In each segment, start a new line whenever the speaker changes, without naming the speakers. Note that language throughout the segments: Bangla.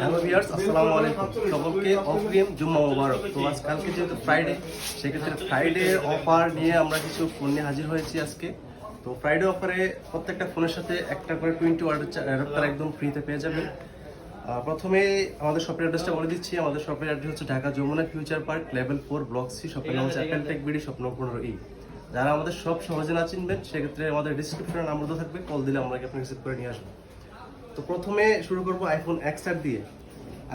হ্যালো ভিউয়ার্স, আসসালামু আলাইকুম। সকলকে অগ্রিম জুম্মা মোবারক। তো আজ কালকে যেহেতু ফ্রাইডে সেক্ষেত্রে ফ্রাইডে অফার নিয়ে আমরা কিছু ফোন নিয়ে হাজির হয়েছি আজকে। তো ফ্রাইডে অফারে প্রত্যেকটা ফোনের সাথে একটা করে টোয়েন্টি অ্যাডাপ্টার একদম ফ্রিতে পেয়ে যাবেন। প্রথমে আমাদের শপের অ্যাড্রেসটা বলে দিচ্ছি। আমাদের শপের অ্যাড্রেস হচ্ছে Dhaka Jamuna Future Park level four block C শপের নাম হচ্ছে বিডি স্বপ্ন পনেরো ই যারা আমাদের সব সহজে না চিনবেন, সেক্ষেত্রে আমাদের ডিসক্রিপশনে নাম্বার থাকবে। কল দিলে আমরা আপনাকে রিসিভ করে নিয়ে আসব। তো প্রথমে শুরু করব আইফোন এক্স আর দিয়ে।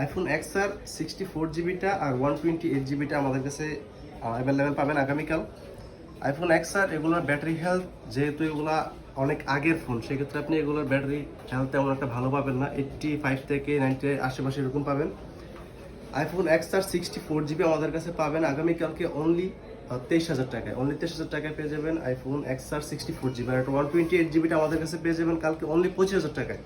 IPhone X R sixty four জিবিটা আর ওয়ান টোয়েন্টি এইট জিবিটা আমাদের কাছে অ্যাভেলেবেল পাবেন আগামীকাল। আইফোন এক্স আর এগুলোর ব্যাটারি হেলথ যেহেতু এগুলা অনেক আগের ফোন সেক্ষেত্রে আপনি এগুলোর ব্যাটারি হেলথ তেমন একটা ভালো পাবেন না। এইট্টি ফাইভ থেকে নাইনটি আশেপাশে এরকম পাবেন। IPhone X R sixty four GB আমাদের কাছে পাবেন আগামীকালকে অনলি তেইশ হাজার টাকায়। অনলি তেইশ হাজার টাকায় পেয়ে যাবেন iPhone X R sixty four GB আর ওয়ান টোয়েন্টি এইট জিবিটা আমাদের কাছে পেয়ে যাবেন কালকে অনলি পঁচিশ হাজার টাকায়।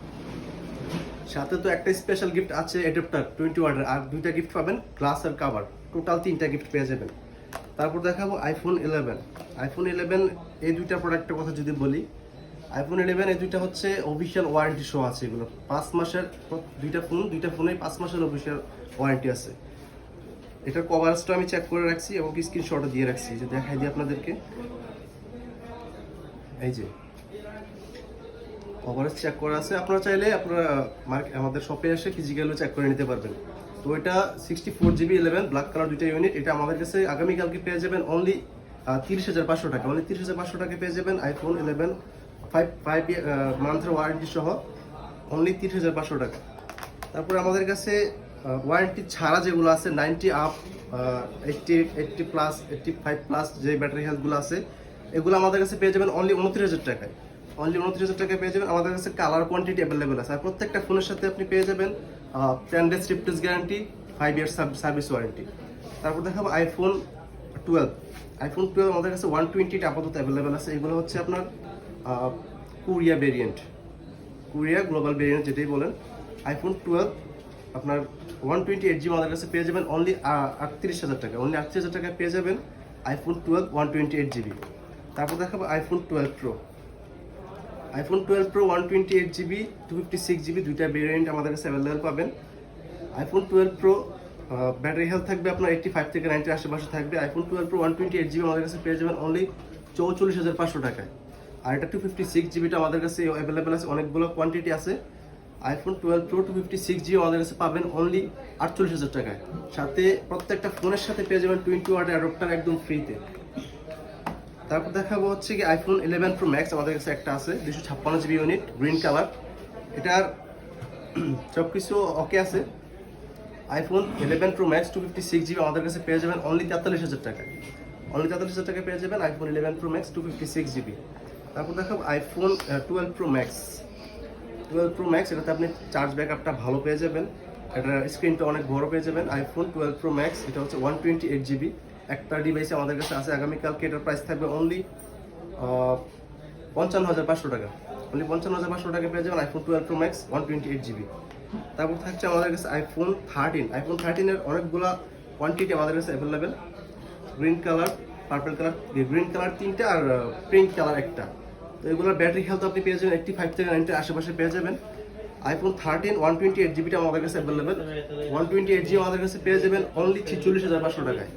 সাথে তো একটা স্পেশাল গিফট আছে অ্যাডাপ্টার টোয়েন্টি ওয়ার্ডের আর দুইটা গিফট পাবেন গ্লাস আর কাভার টোটাল তিনটা গিফট পেয়ে যাবেন। তারপর দেখাবো আইফোন ইলেভেন আইফোন ইলেভেন এই দুইটা প্রোডাক্টের কথা যদি বলি আইফোন ইলেভেন এই দুইটা হচ্ছে অফিসিয়াল ওয়ারেন্টি শো আছে এগুলো। পাঁচ মাসের দুইটা ফোন দুইটা ফোনে পাঁচ মাসের অফিসিয়াল ওয়ারেন্টি আছে। এটার কভারেজটা আমি চেক করে রাখছি এবং স্ক্রিনশটও দিয়ে রাখছি, যে দেখাই দিই আপনাদেরকে। এই যে। কভারেজ চেক করা আছে। আপনারা চাইলে আপনারা মার্ক- আমাদের শপে এসে ফিজিক্যালও চেক করে নিতে পারবেন। তো এটা sixty four GB eleven black colour দুইটা ইউনিট এটা আমাদের কাছে আগামীকালকে পেয়ে যাবেন অনলি তিরিশ হাজার পাঁচশো টাকা। অনলি তিরিশ হাজার পাঁচশো টাকা পেয়ে যাবেন আইফোন ইলেভেন ফাইভ ফাইভ মান্থের ওয়ারেন্টি সহ অনলি তিরিশ হাজার পাঁচশো টাকা। তারপরে আমাদের কাছে ওয়ারেন্টি ছাড়া যেগুলো আছে ninety up eighty eighty plus eighty five plus যে ব্যাটারি হেলথগুলো আছে, এগুলো আমাদের কাছে পেয়ে যাবেন অনলি উনত্রিশ হাজার টাকায়। অনলি উনত্রিশ হাজার টাকায় পেয়ে যাবেন। আমাদের কাছে কালার কোয়ান্টিটি অ্যাভেলেবেল আছে। আর প্রত্যেকটা ফোনের সাথে আপনি পেয়ে যাবেন ten days replace guarantee five years service warranty তারপর দেখাবো আইফোন টুয়েলভ আইফোন টুয়েলভ আমাদের কাছে ওয়ান টোয়েন্টিটা আপাতত অ্যাভেলেবেল আছে। এগুলো হচ্ছে আপনার Korea variant Korea global variant যেটাই বলেন। আইফোন টুয়েলভ আপনার ওয়ান টোয়েন্টি এইট জিবি আমাদের কাছে পেয়ে যাবেন। অনলি আটত্রিশ হাজার টাকা অনলি আটত্রিশ হাজার টাকায় পেয়ে যাবেন iPhone twelve one twenty eight GB তারপর দেখাবো iPhone twelve pro iPhone twelve pro one twenty eight GB two fifty six GB দুইটা ভেরিয়েন্ট আমাদের কাছে অ্যাভেলেবেল পাবেন। IPhone twelve pro battery health থাকবে আপনার এইটটি ফাইভ থেকে নাইনটি আশেপাশে থাকবে। IPhone twelve pro one twenty eight GB আমাদের কাছে পেয়ে যাবেন অনলি চৌচল্লিশ হাজার পাঁচশো টাকায়। আর এটা টু ফিফটি সিক্স জিবিটা আমাদের কাছে অ্যাভেলেবেল আছে, অনেকগুলো কোয়ান্টিটি আছে। IPhone twelve pro two fifty six GB আমাদের কাছে পাবেন অনলি আটচল্লিশ হাজার টাকায়। সাথে প্রত্যেকটা ফোনের সাথে পেয়ে যাবেন টোয়েন্টি ওয়াট অ্যাডপ্টার একদম ফ্রিতে তারপর দেখাবো হচ্ছে কি আইফোন ইলেভেন প্রো ম্যাক্স আমাদের কাছে একটা আছে দুশো ছাপ্পান্ন জিবি ইউনিট গ্রিন কালার এটার সব কিছু ওকে আছে। IPhone eleven pro max two fifty six GB আমাদের কাছে পেয়ে যাবেন অনলি তেতাল্লিশ হাজার টাকা অনলি তেতাল্লিশ হাজার টাকা পেয়ে যাবেন iPhone eleven pro max two fifty six GB তারপর দেখাবো iPhone twelve pro max twelve pro max এটাতে আপনি চার্জ ব্যাকআপটা ভালো পেয়ে যাবেন। এটার স্ক্রিনটা অনেক বড় পেয়ে যাবেন। আইফোন টুয়েলভ প্রো ম্যাক্স এটা হচ্ছে ওয়ান টোয়েন্টি এইট জিবি একটা ডিভাইস আমাদের কাছে আছে, আগামীকালকে এটার প্রাইস থাকবে অনলি পঞ্চান্ন হাজার পাঁচশো টাকা। অনলি পঞ্চান্ন হাজার পাঁচশো টাকা পেয়ে যাবেন iPhone twelve pro max one twenty eight GB তারপর থাকছে আমাদের কাছে আইফোন থার্টিন আইফোন থার্টিনের অনেকগুলা কোয়ান্টিটি আমাদের কাছে available green colour purple colour green colour তিনটা আর পিঙ্ক কালার একটা। তো এগুলোর ব্যাটারি হেলথ আপনি পেয়ে যাবেন এইটটি ফাইভ থেকে নাইনটি আশেপাশে পেয়ে যাবেন। IPhone thirteen one twenty eight জিবিটা আমাদের কাছে available one twenty eight GB আমাদের কাছে পেয়ে যাবেন অনলি ছিচল্লিশ হাজার পাঁচশো টাকায়।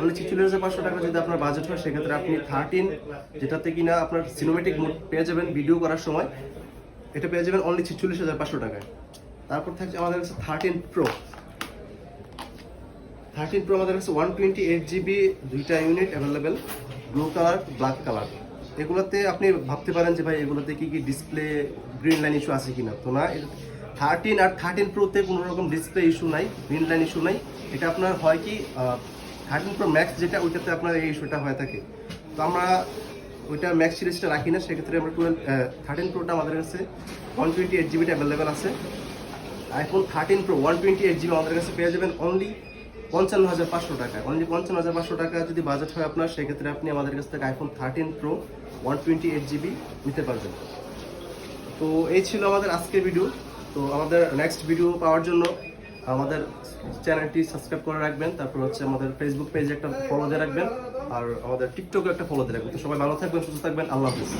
অনলি ছিচল্লিশ হাজার পাঁচশো টাকা যদি আপনার বাজেট হয়, সেক্ষেত্রে আপনি থার্টিন যেটাতে কিনা আপনার সিনেমেটিক মোড পেয়ে যাবেন ভিডিও করার সময়। এটা পেয়ে যাবেন অনলি ছিচল্লিশ হাজার পাঁচশো টাকায়। তারপর থাকছে আমাদের কাছে থার্টিন প্রো থার্টিন প্রো আমাদের কাছে ওয়ান টোয়েন্টি এইট জিবি দুইটা unit available blue colour black colour এগুলোতে আপনি ভাবতে পারেন যে ভাই, এগুলোতে কি কি ডিসপ্লে গ্রিন লাইন ইস্যু আছে কিনা? তো না থার্টিন আর থার্টিন প্রোতে কোনো রকম ডিসপ্লে ইস্যু নাই গ্রিন লাইন ইস্যু নাই। এটা আপনার হয় কি থার্টিন প্রো ম্যাক্স যেটা, ওইটাতে আপনার এই ইস্যুটা হয়ে থাকে। তো আমরা ওইটা ম্যাক্স সিরিজটা রাখি না, সেক্ষেত্রে আমরা টুয়েলভ থার্টিন প্রোটা আমাদের কাছে ওয়ান টোয়েন্টি এইট জিবিটা অ্যাভেলেবেল আছে। IPhone thirteen pro one twenty eight GB আমাদের কাছে পেয়ে যাবেন অনলি পঞ্চান্ন হাজার পাঁচশো টাকা। অনলি পঞ্চান্ন হাজার পাঁচশো টাকা যদি বাজেট হয় আপনার, সেক্ষেত্রে আপনি আমাদের কাছ থেকে iPhone thirteen pro one twenty eight GB নিতে পারবেন। তো এই ছিল আমাদের আজকের ভিডিও তো আমাদের নেক্সট ভিডিও পাওয়ার জন্য আমাদের চ্যানেলটি সাবস্ক্রাইব করে রাখবেন, তারপর হচ্ছে আমাদের ফেসবুক পেজে একটা ফলো দিয়ে রাখবেন, আর আমাদের টিকটকে একটা ফলো দিয়ে রাখবেন। তো সবাই ভালো থাকবেন, সুস্থ থাকবেন, আল্লাহ হাফিজ।